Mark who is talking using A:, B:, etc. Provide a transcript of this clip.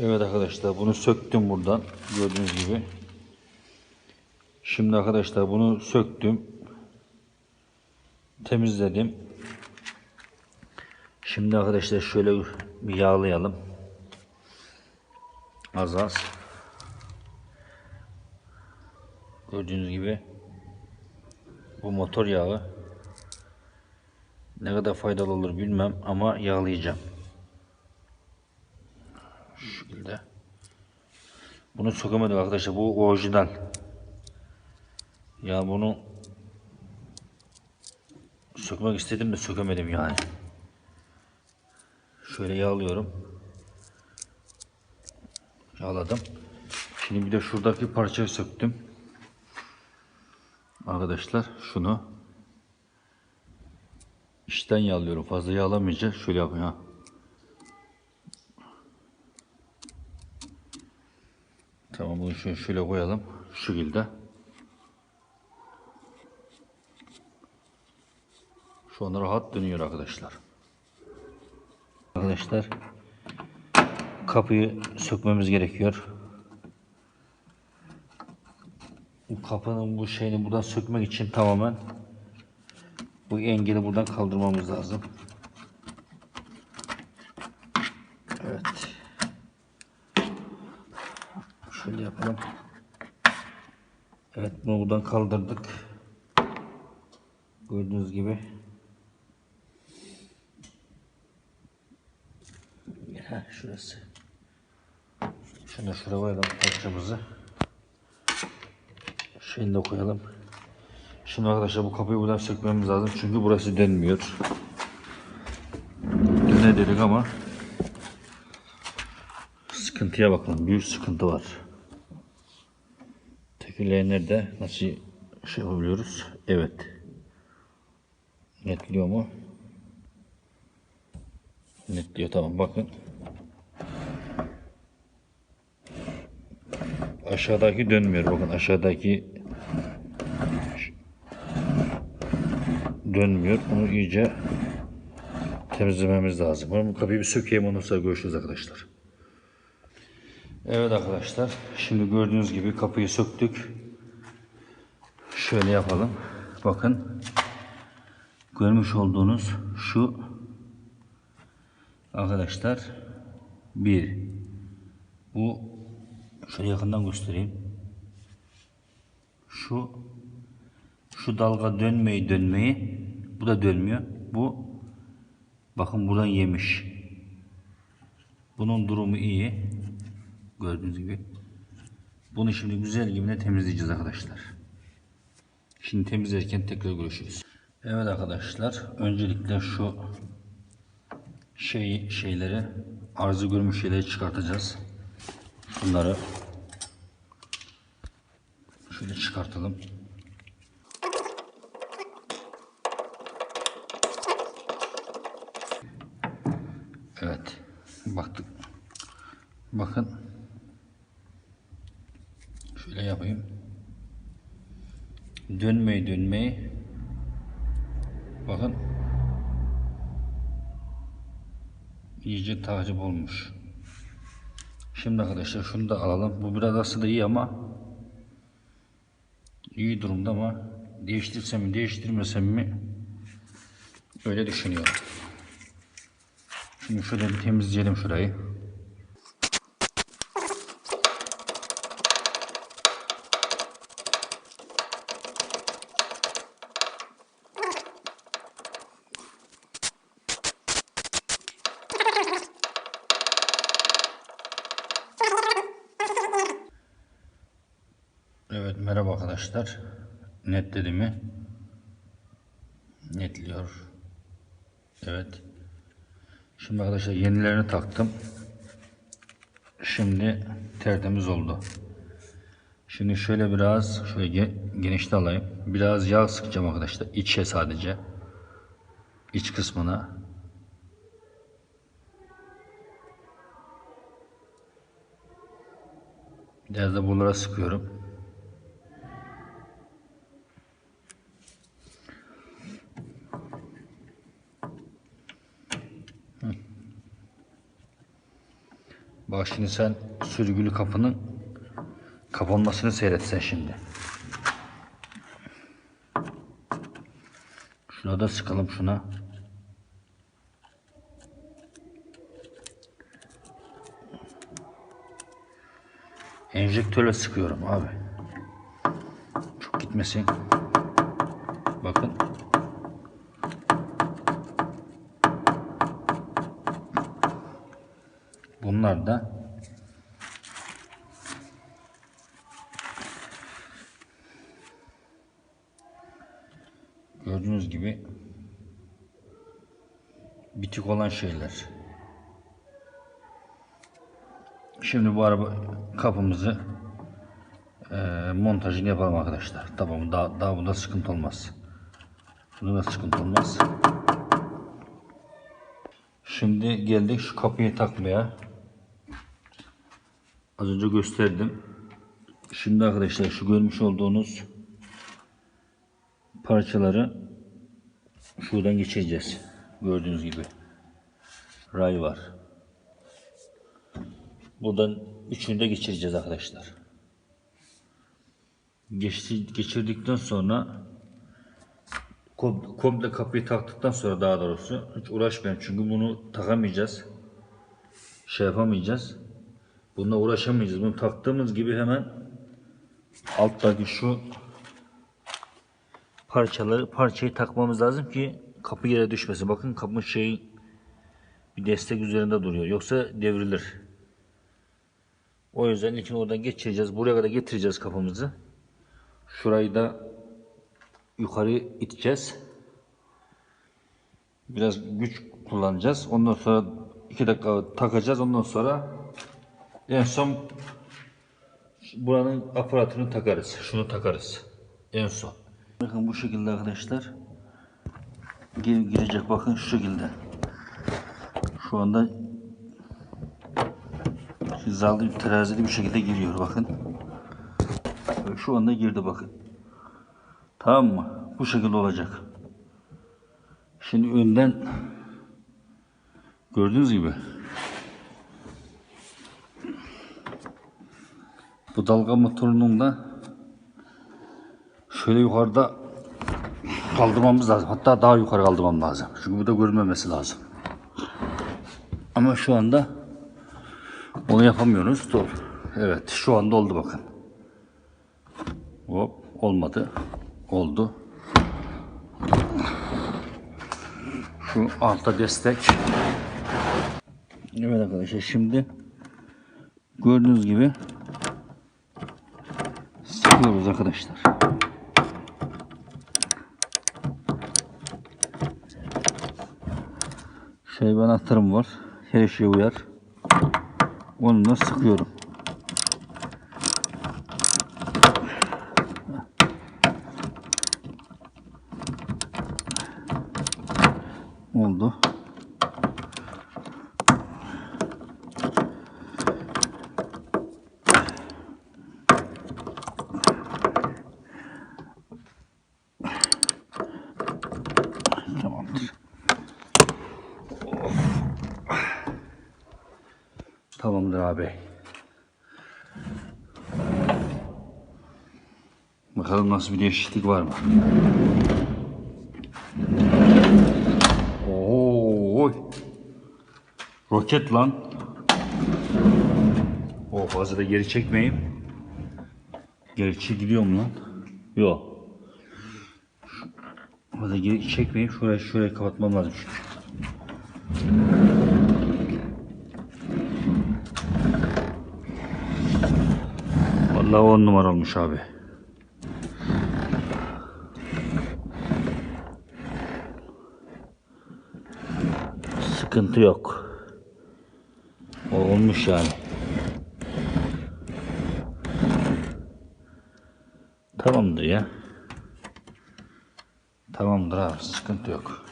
A: Evet arkadaşlar bunu söktüm buradan gördüğünüz gibi. Şimdi arkadaşlar bunu söktüm. Temizledim. Şimdi arkadaşlar şöyle bir yağlayalım. Az az. Gördüğünüz gibi bu motor yağı ne kadar faydalı olur bilmem ama yağlayacağım. Şu şekilde. Bunu sökemedim arkadaşlar. Bu orijinal. Ya bunu sökmek istedim de sökemedim yani. Şöyle yağlıyorum. Yağladım. Şimdi bir de şuradaki parçayı söktüm. Arkadaşlar şunu içten yağlıyorum. Fazla yağlamayacak. Şöyle yapayım ha. Tamam bunu şöyle, şöyle koyalım. Şu şekilde. Şu anda rahat dönüyor arkadaşlar. Arkadaşlar kapıyı sökmemiz gerekiyor. Bu kapının bu şeyini buradan sökmek için tamamen bu engeli buradan kaldırmamız lazım. Evet. Şöyle yapalım. Evet bunu buradan kaldırdık. Gördüğünüz gibi. Heh, şurası. Şunu da şuraya koyalım parçamızı. Şeyini de koyalım. Şimdi arkadaşlar bu kapıyı buradan sökmemiz lazım. Çünkü burası dönmüyor. Ne dedik ama sıkıntıya bakalım. Büyük sıkıntı var. Nerede? Nasıl şey yapabiliyoruz? Evet. Netliyor mu? Netliyor tamam bakın. Aşağıdaki dönmüyor. Bakın aşağıdaki dönmüyor. Bunu iyice temizlememiz lazım. Ben bu kapıyı bir sökeyim ondan sonra görüşürüz arkadaşlar. Evet arkadaşlar. Şimdi gördüğünüz gibi kapıyı söktük. Şöyle yapalım. Bakın. Görmüş olduğunuz şu arkadaşlar bir bu şöyle yakından göstereyim. Şu şu dalga dönmeyi dönmeyi bu da dönmüyor. Bu bakın buradan yemiş. Bunun durumu iyi. Gördüğünüz gibi. Bunu şimdi güzel gibi temizleyeceğiz arkadaşlar. Şimdi temizlerken tekrar görüşürüz. Evet arkadaşlar. Öncelikle şu şey şeyleri arıza görmüş şeyleri çıkartacağız. Bunları şöyle çıkartalım. Evet. Baktık. Bakın. Yapayım. Dönmeyi dönmeyi. Bakın. İyice tahrip olmuş. Şimdi arkadaşlar şunu da alalım. Bu biraz aslında iyi ama iyi durumda ama değiştirsem mi değiştirmesem mi öyle düşünüyorum. Şimdi şöyle bir temizleyelim şurayı. Evet merhaba arkadaşlar. Netledi mi? Netliyor. Evet. Şimdi arkadaşlar yenilerini taktım. Şimdi tertemiz oldu. Şimdi şöyle biraz şöyle ge- genişte alayım. Biraz yağ sıkacağım arkadaşlar. İçe sadece. İç kısmına. Biraz da buralara sıkıyorum. Bak şimdi sen sürgülü kapının kapanmasını seyretsen şimdi. Şuna da sıkalım şuna. Enjektörle sıkıyorum abi. Çok gitmesin. Bakın. Bunlar da gördüğünüz gibi bitik olan şeyler. Şimdi bu araba kapımızı eee montajını yapalım arkadaşlar. Tamam daha, daha bunda sıkıntı olmaz. Bunda da sıkıntı olmaz. Şimdi geldik şu kapıyı takmaya. Az önce gösterdim. Şimdi arkadaşlar şu görmüş olduğunuz parçaları şuradan geçireceğiz. Gördüğünüz gibi. Ray var. Buradan üçünü de geçireceğiz arkadaşlar. Geçti, geçirdikten sonra kom- komple kapıyı taktıktan sonra daha doğrusu hiç uğraşmayalım çünkü bunu takamayacağız. Şey yapamayacağız. Bununla uğraşamayacağız. Bunu taktığımız gibi hemen alttaki şu parçaları parçayı takmamız lazım ki kapı yere düşmesin. Bakın kapının şeyi bir destek üzerinde duruyor. Yoksa devrilir. O yüzden ilk oradan geçireceğiz. Buraya kadar getireceğiz kapımızı. Şurayı da yukarı iteceğiz. Biraz güç kullanacağız. Ondan sonra iki dakika takacağız. Ondan sonra en son buranın aparatını takarız. Şunu takarız. En son. Bakın bu şekilde arkadaşlar. Gir, girecek bakın şu şekilde. Şu anda hizalı terazili bir şekilde giriyor bakın. Şu anda girdi bakın. Tamam mı? Bu şekilde olacak. Şimdi önden gördüğünüz gibi bu dalga motorunun da şöyle yukarıda kaldırmamız lazım. Hatta daha yukarı kaldırmam lazım. Çünkü bu da görünmemesi lazım. Ama şu anda onu yapamıyoruz. Dur. Evet şu anda oldu bakın. Hop olmadı. Oldu. Şu altta destek. Evet arkadaşlar şimdi gördüğünüz gibi sıkıyoruz arkadaşlar. Şey ben anahtarım var. Her şeye uyar. Onunla sıkıyorum. Oldu. Tamamdır. Abi. Bakalım nasıl bir değişiklik var mı? Oo, roket lan. O fazla da geri çekmeyeyim. Geri çekiliyorum lan. Yok. Fazla geri çekmeyeyim. Şurayı şurayı kapatmam lazım çünkü. Vallahi on numara olmuş abi. Sıkıntı yok. O olmuş yani. Tamamdır ya. Tamamdır abi sıkıntı yok.